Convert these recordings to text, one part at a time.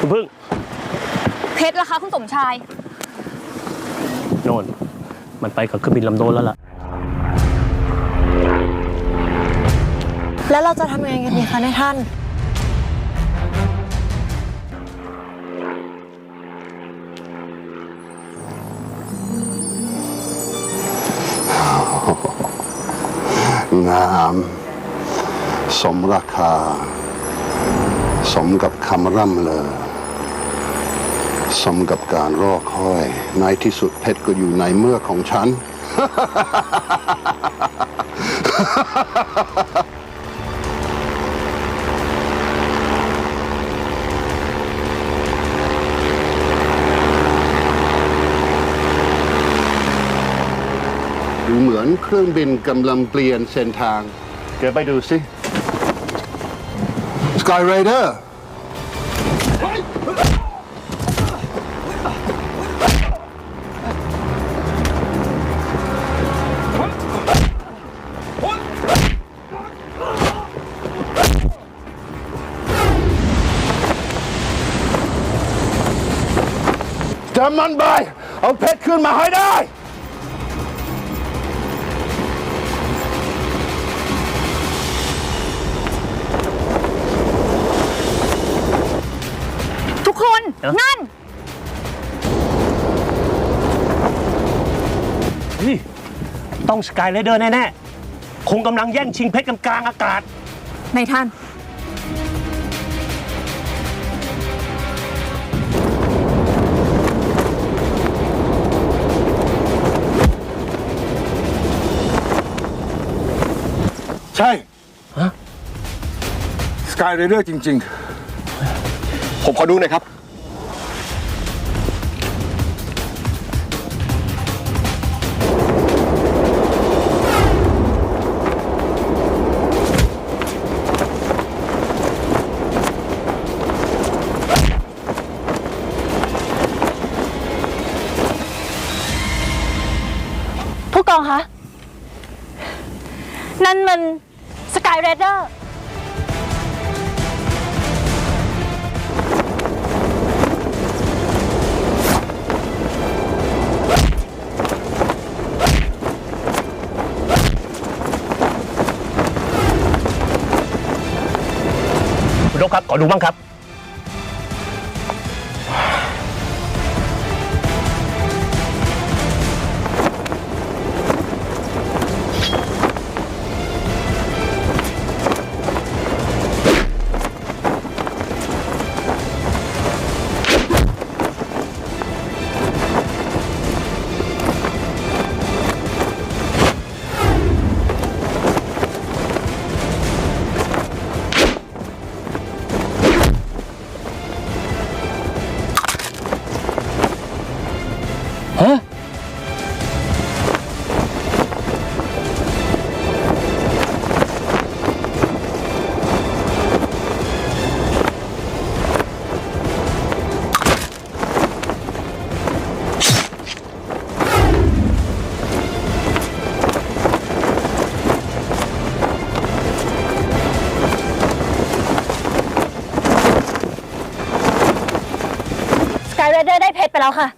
คุณพึ่งเพชรล่ะคะคุณสมชาย โน่น มันไปกับเครื่องบินลำโดนแล้วล่ะ แล้วเราจะทำยังไงกันดีคะนายท่าน งาม สมราคา สมกับคำร่ำเลอ สมกับการรอคอย ในที่สุดเพชรก็อยู่ในเมื่อกของฉัน ดูเหมือนเครื่องบินกำลังเปลี่ยนเส้นทาง เดี๋ยวไปดูสิ Sky Raider จำมันไป เอาเพชรขึ้นมาให้ได้ ทุกคน เอ๊ะนั่นเฮ้ยต้องสกายเลเดอร์แน่ ๆ คงกำลังแย่งชิงเพชรกันกลางอากาศ ในท่าน ใช่ฮะ สกายเรเดอร์จริง ผมขอดูหน่อยครับ ผู้กองคะ นั่นมันสกายเรเดอร์คุณนกครับ ขอดูบ้างครับ แล้วค่ะ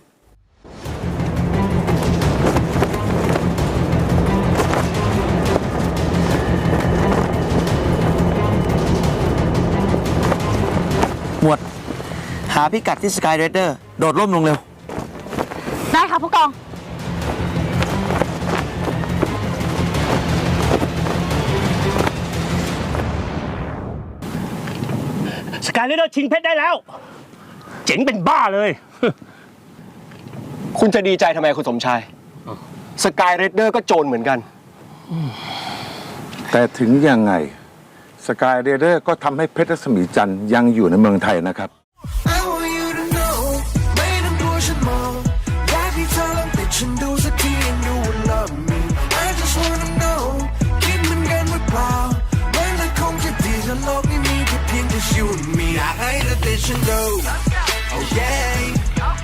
หมวด หาพิกัดที่สกายเรเดอร์โดดร่มลงเร็ว ได้ค่ะผู้กอง สกายเลเดอร์ชิงเพชรได้แล้ว เจ๋งเป็นบ้าเลย คุณจะดีใจทำไมคุณสมชาย สกายเรดเดอร์ก็โจรเหมือนกันๆแต่ถึงยังไงสกายเรเดอร์ก็ทำให้เพชรรัศมีจันทร์ยังอยู่ในเมืองไทยนะครับ I want you to know ไม่ต้องกลัวฉันมองอยากให้เธอลองติดฉันดูสักที and you will love me I just wanna know คิดเหมือนกันหรือเปล่ามันจะคงจะดีถ้าโลกนี้มีแค่เพียงแต่ you and me อยากให้เธอติดฉันดู oh yeah